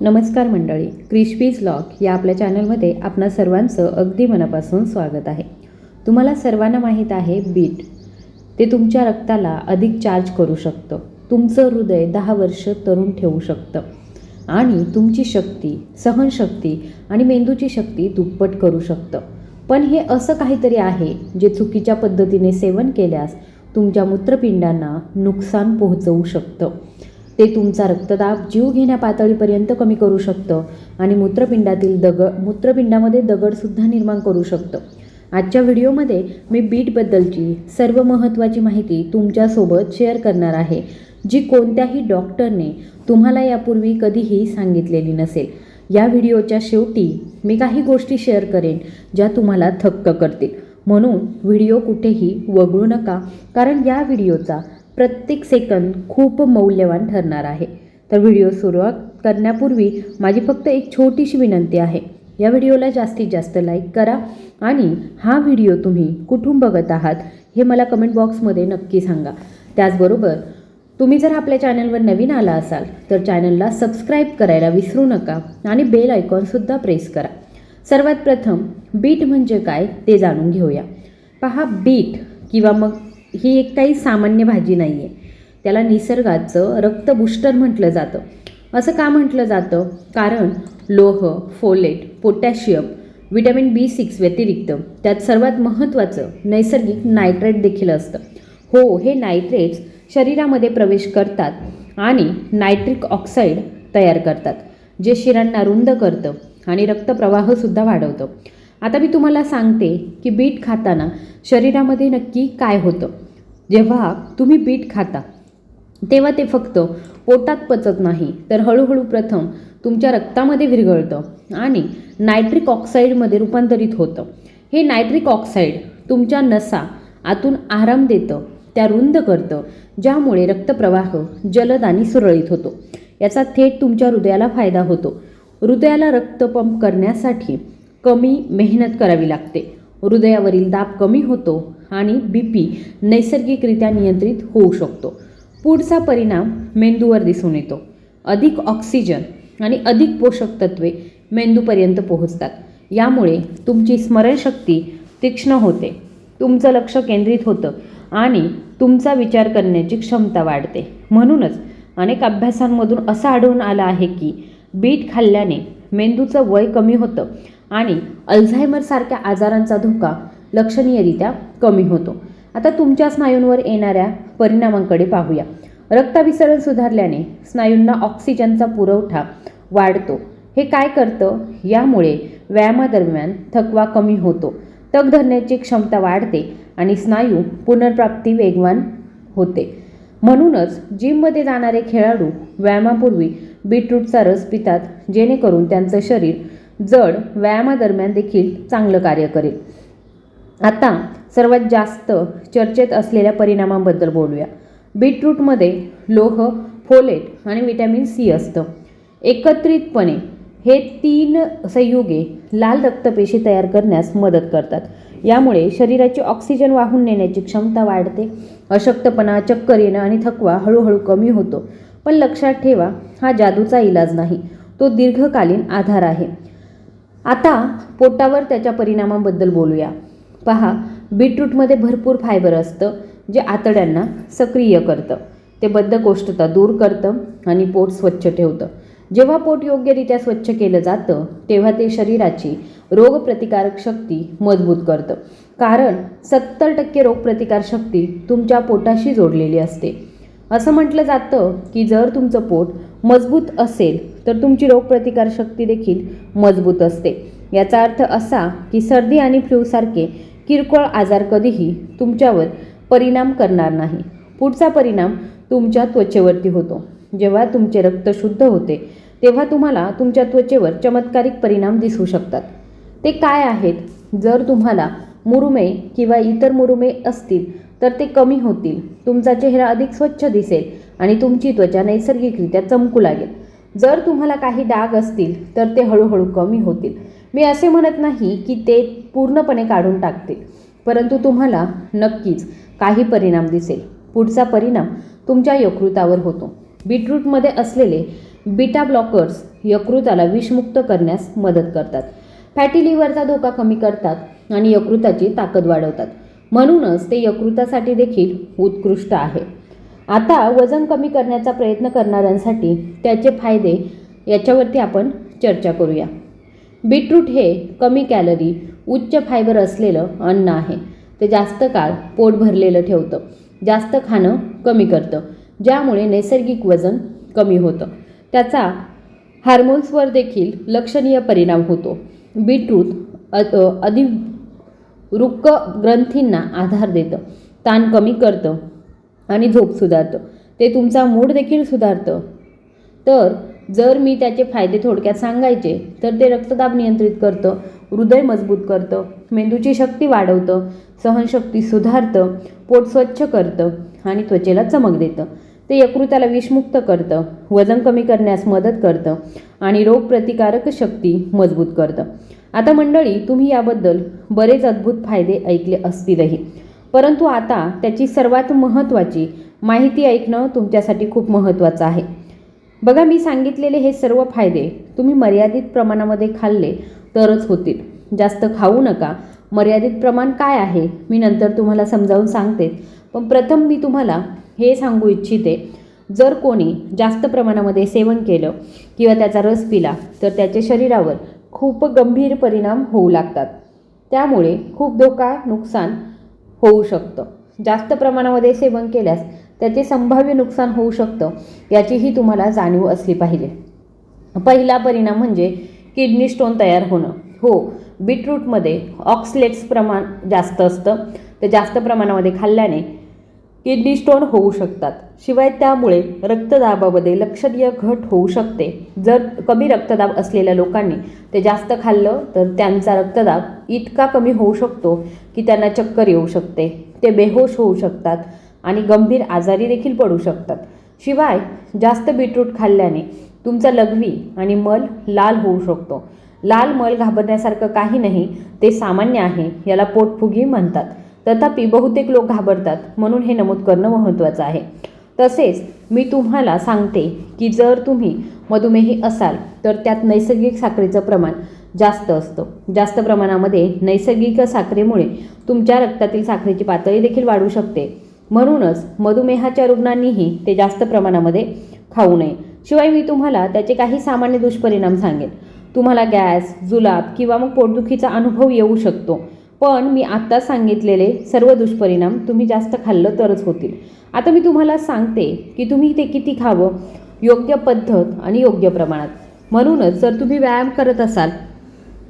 नमस्कार मंडळी crispies lock या आपल्या चॅनलमध्ये आपणा सर्वांचं अगदी मनापासून स्वागत आहे. तुम्हाला सर्वांना माहीत आहे बीट ते तुमच्या रक्ताला अधिक चार्ज करू शकतं. तुमचं हृदय दहा वर्ष तरुण ठेवू शकतं. आणि तुमची शक्ती सहनशक्ती आणि मेंदूची शक्ती दुप्पट करू शकतं. पण हे असं काहीतरी आहे जे चुकीच्या पद्धतीने सेवन केल्यास तुमच्या मूत्रपिंडांना नुकसान पोहोचवू शकतं. ते तुमचा रक्तदाब जीव घेण्या पातळीपर्यंत कमी करू शकतं आणि मूत्रपिंडातील दगड मूत्रपिंडामध्ये दगडसुद्धा निर्माण करू शकतं. आजच्या व्हिडिओमध्ये मी बीटबद्दलची सर्व महत्त्वाची माहिती तुमच्यासोबत शेअर करणार आहे जी कोणत्याही डॉक्टरने तुम्हाला यापूर्वी कधीही सांगितलेली नसेल. या व्हिडिओच्या शेवटी मी काही गोष्टी शेअर करेन ज्या तुम्हाला थक्क करतील. म्हणून व्हिडिओ कुठेही वगळू नका कारण या व्हिडिओचा प्रत्येक सेकंद खूप मौल्यवान ठरणार आहे. तर व्हिडिओ सुरुवात करण्यापूर्वी माझी फक्त एक छोटीशी विनंती आहे. या व्हिडिओला जास्तीत जास्त लाईक करा आणि हा व्हिडिओ तुम्ही कुठून बघत आहात हे मला कमेंट बॉक्समध्ये नक्की सांगा. त्याचबरोबर तुम्ही जर आपल्या चॅनलवर नवीन आला असाल तर चॅनलला सबस्क्राईब करायला विसरू नका आणि बेल आयकॉनसुद्धा प्रेस करा. सर्वात प्रथम बीट म्हणजे काय ते जाणून घेऊया. पहा बीट किंवा मग ही एक काही सामान्य भाजी नाही आहे त्याला निसर्गाचं रक्तबुस्टर म्हटलं जातं. असं का म्हटलं जातं? कारण लोह folate potassium vitamin B six व्यतिरिक्त त्यात सर्वात महत्त्वाचं नैसर्गिक नायट्रेट देखील असतं. हो हे नायट्रेट्स शरीरामध्ये प्रवेश करतात आणि नायट्रिक ऑक्साईड तयार करतात जे शिरांना रुंद करतं आणि रक्तप्रवाहसुद्धा वाढवतं. आता मी तुम्हाला सांगते की बीट खाताना शरीरामध्ये नक्की काय होतं. जेव्हा तुम्ही बीट खाता तेव्हा ते फक्त पोटात पचत नाही तर हळूहळू प्रथम तुमच्या रक्तामध्ये विरघळतं आणि नायट्रिक ऑक्साईडमध्ये रूपांतरित होतं. हे नायट्रिक ऑक्साईड तुमच्या नसा आतून आराम देतं त्या रुंद करतं ज्यामुळे रक्तप्रवाह जलद आणि सुरळीत होतो. याचा थेट तुमच्या हृदयाला फायदा होतो. हृदयाला रक्त पंप करण्यासाठी कमी मेहनत करावी लागते. हृदयावरील दाब कमी होतो आणि बी पी नैसर्गिकरित्या नियंत्रित होऊ शकतो. पुढचा परिणाम मेंदूवर दिसून येतो. अधिक ऑक्सिजन आणि अधिक पोषक तत्वे मेंदूपर्यंत पोहोचतात. यामुळे तुमची स्मरणशक्ती तीक्ष्ण होते. तुमचं लक्ष केंद्रित होतं आणि तुमचा विचार करण्याची क्षमता वाढते. म्हणूनच अनेक अभ्यासांमधून असं आढळून आलं आहे की बीट खाल्ल्याने मेंदूचं वय कमी होतं आणि अल्झायमरसारख्या आजारांचा धोका लक्षणीयरित्या कमी होतो. आता तुमच्या स्नायूंवर येणाऱ्या परिणामांकडे पाहूया. रक्ताभिसरण सुधारल्याने स्नायूंना ऑक्सिजनचा पुरवठा वाढतो. हे काय करतं? यामुळे व्यायामादरम्यान थकवा कमी होतो. तग धरण्याची क्षमता वाढते आणि स्नायू पुनर्प्राप्ती वेगवान होते. म्हणूनच जिममध्ये जाणारे खेळाडू व्यायामापूर्वी बीटरूटचा रस पितात जेणेकरून त्यांचं शरीर जड व्यायामादरम्यान देखील चांगलं कार्य करेल. आता सर्वात जास्त चर्चेत असलेल्या परिणामांबद्दल बोलूया. बीटरूटमध्ये लोह फोलेट आणि विटॅमिन सी असतं. एकत्रितपणे हे तीन संयुगे लाल रक्तपेशी तयार करण्यास मदत करतात. यामुळे शरीराची ऑक्सिजन वाहून नेण्याची क्षमता वाढते. अशक्तपणा चक्कर येणं आणि थकवा हळूहळू कमी होतो. पण लक्षात ठेवा हा जादूचा इलाज नाही. तो दीर्घकालीन आधार आहे. आता पोटावर त्याच्या परिणामांबद्दल बोलूया. पहा बीटरूटमध्ये भरपूर फायबर असतं जे आतड्यांना सक्रिय करतं. ते बद्धकोष्ठता दूर करतं आणि पोट स्वच्छ ठेवतं. जेव्हा पोट योग्यरित्या स्वच्छ केलं जातं तेव्हा ते शरीराची रोगप्रतिकारक शक्ती मजबूत करतं. कारण सत्तर टक्के रोगप्रतिकारशक्ती तुमच्या पोटाशी जोडलेली असते. असं म्हटलं जातं की जर तुमचं पोट मजबूत असेल तर तुमची रोगप्रतिकारशक्ती देखील मजबूत असते. याचा अर्थ असा की सर्दी आणि फ्लूसारखे किरकोळ आजार कधीही तुमच्यावर परिणाम करणार नाही. पुढचा परिणाम तुमच्या त्वचेवरती होतो. जेव्हा तुमचे रक्त शुद्ध होते तेव्हा तुम्हाला तुमच्या त्वचेवर चमत्कारिक परिणाम दिसू शकतात. ते काय आहेत? जर तुम्हाला मुरुमे किंवा इतर मुरुमे असतील तर ते कमी होतील. तुमचा चेहरा अधिक स्वच्छ दिसेल आणि तुमची त्वचा नैसर्गिकरित्या चमकू लागेल. जर तुम्हाला काही डाग असतील तर ते हळूहळू कमी होतील. मी असे म्हणत नाही की ते पूर्णपणे काढून टाकतील. परंतु तुम्हाला नक्कीच काही परिणाम दिसेल. पुढचा परिणाम तुमच्या यकृतावर होतो. बीटरूटमध्ये असलेले बीटा ब्लॉकर्स यकृताला विषमुक्त करण्यास मदत करतात. फॅटी लिव्हरचा धोका कमी करतात आणि यकृताची ताकद वाढवतात. म्हणूनच ते यकृतासाठी देखील उत्कृष्ट आहे. आता वजन कमी करण्याचा प्रयत्न करणाऱ्यांसाठी त्याचे फायदे याच्यावरती आपण चर्चा करूया. बीटरूट हे कमी कॅलरी उच्च फायबर असलेलं अन्न आहे. ते जास्त काळ पोट भरलेलं ठेवतं. जास्त खाणं कमी करतं. ज्यामुळे नैसर्गिक वजन कमी होतं. त्याचा हार्मोन्सवर देखील लक्षणीय परिणाम होतो. बीटरूट अ अधि ग्रंथींना आधार देतं. ताण कमी करतं आणि झोप सुधारतं. ते तुमचा मूड देखील सुधारतं. तर जर मी त्याचे फायदे थोडक्यात सांगायचे तर ते रक्तदाब नियंत्रित करतं हृदय मजबूत करतं मेंदूची शक्ती वाढवतं सहनशक्ती सुधारतं पोट स्वच्छ करतं आणि त्वचेला चमक देतं. ते यकृताला विषमुक्त करतं वजन कमी करण्यास मदत करतं आणि रोगप्रतिकारक शक्ती मजबूत करतं. आता मंडळी तुम्ही याबद्दल बरेच अद्भुत फायदे ऐकले असतीलही. परंतु आता त्याची सर्वात महत्त्वाची माहिती ऐकणं तुमच्यासाठी खूप महत्त्वाचं आहे. बघा मी सांगितलेले हे सर्व फायदे तुम्ही मर्यादित प्रमाणामध्ये खाल्ले तरच होतील. जास्त खाऊ नका. मर्यादित प्रमाण काय आहे मी नंतर तुम्हाला समजावून सांगते. पण प्रथम मी तुम्हाला हे सांगू इच्छिते जर कोणी जास्त प्रमाणामध्ये सेवन केलं किंवा त्याचा रस पिला तर त्याच्या शरीरावर खूप गंभीर परिणाम होऊ लागतात. त्यामुळे खूप धोका नुकसान होऊ शकतं. जास्त प्रमाणामध्ये सेवन केल्यास त्याचे संभाव्य नुकसान होऊ शकतं याचीही तुम्हाला जाणीव असली पाहिजे. पहिला परिणाम म्हणजे किडनी स्टोन तयार होणं. हो बीटरूटमध्ये ऑक्सलेट्स प्रमाण जास्त असतं. ते जास्त प्रमाणामध्ये खाल्ल्याने किडनी स्टोन होऊ शकतात. शिवाय त्यामुळे रक्तदाबामध्ये लक्षणीय घट होऊ शकते. जर कमी रक्तदाब असलेल्या लोकांनी ते जास्त खाल्लं तर त्यांचा रक्तदाब इतका कमी होऊ शकतो की त्यांना चक्कर येऊ शकते. ते बेहोश होऊ शकतात. आणि गंभीर आजारी देखील पडू शकतात. शिवाय जास्त बीटरूट खाल्ल्याने तुमचा लघवी आणि मल लाल होऊ शकतो. लाल मल घाबरण्यासारखं काही नाही ते सामान्य आहे याला पोटफुगी म्हणतात. तथापि बहुतेक लोक घाबरतात म्हणून हे नमूद करणं महत्त्वाचं आहे. तसेच मी तुम्हाला सांगते की जर तुम्ही मधुमेही असाल तर त्यात नैसर्गिक साखरेचं प्रमाण जास्त असतं. जास्त प्रमाणामध्ये नैसर्गिक साखरेमुळे तुमच्या रक्तातील साखरेची पातळी देखील वाढू शकते. म्हणूनच मधुमेहाच्या रुग्णांनीही ते जास्त प्रमाणामध्ये खाऊ नये. शिवाय मी तुम्हाला त्याचे काही सामान्य दुष्परिणाम सांगेन. तुम्हाला गॅस जुलाब किंवा मग पोटदुखीचा अनुभव येऊ शकतो. पण मी आत्ता सांगितलेले सर्व दुष्परिणाम तुम्ही जास्त खाल्लं तरच होतील. आता मी तुम्हाला सांगते की तुम्ही ते किती खावं योग्य पद्धत आणि योग्य प्रमाणात. म्हणूनच जर तुम्ही व्यायाम करत असाल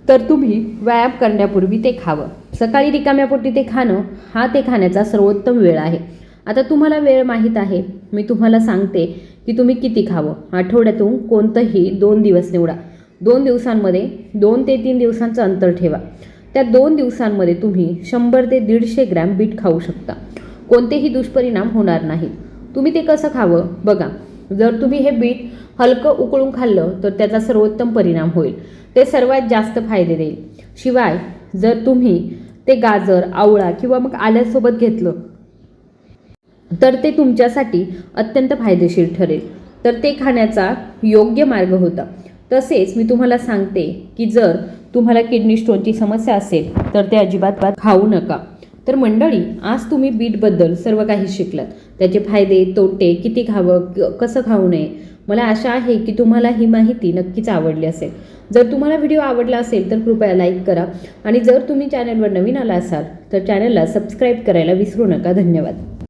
तर तुम्ही व्यायाम करण्यापूर्वी ते खावं. सकाळी रिकाम्या पोटी ते खाणं हा ते खाण्याचा सर्वोत्तम वेळ आहे. आता तुम्हाला वेळ माहीत आहे. मी तुम्हाला सांगते की तुम्ही किती खावं. आठवड्यातून कोणतंही दोन दिवस निवडा. दोन दिवसांमध्ये दोन ते तीन दिवसांचं अंतर ठेवा. त्या दोन दिवसांमध्ये तुम्ही शंभर ते दीडशे ग्रॅम बीट खाऊ शकता. कोणतेही दुष्परिणाम होणार नाहीत. तुम्ही ते कसं खावं? बघा जर तुम्ही हे बीट हलकं उकळून खाल्लं तर त्याचा सर्वोत्तम परिणाम होईल. ते सर्वात जास्त फायदे देईल. शिवाय जर तुम्ही ते गाजर आवळा किंवा मग आल्यासोबत घेतलं तर ते तुमच्यासाठी अत्यंत फायदेशीर ठरेल. तर ते खाण्याचा योग्य मार्ग होता. तसेच मी तुम्हाला सांगते की जर तुम्हाला किडनी स्टोनची समस्या असेल तर ते अजिबात खाऊ नका. तर मंडळी आज तुम्ही बीटबद्दल सर्व काही शिकलात. त्याचे फायदे तोटे किती खावं क- कसं खाऊ नये मला आशा आहे की तुम्हाला ही माहिती नक्कीच आवडली असेल. जर तुम्हाला व्हिडिओ आवडला असेल तर कृपया लाईक करा आणि जर तुम्ही चॅनलवर नवीन आला असाल तर चॅनलला सबस्क्राईब करायला विसरू नका. धन्यवाद.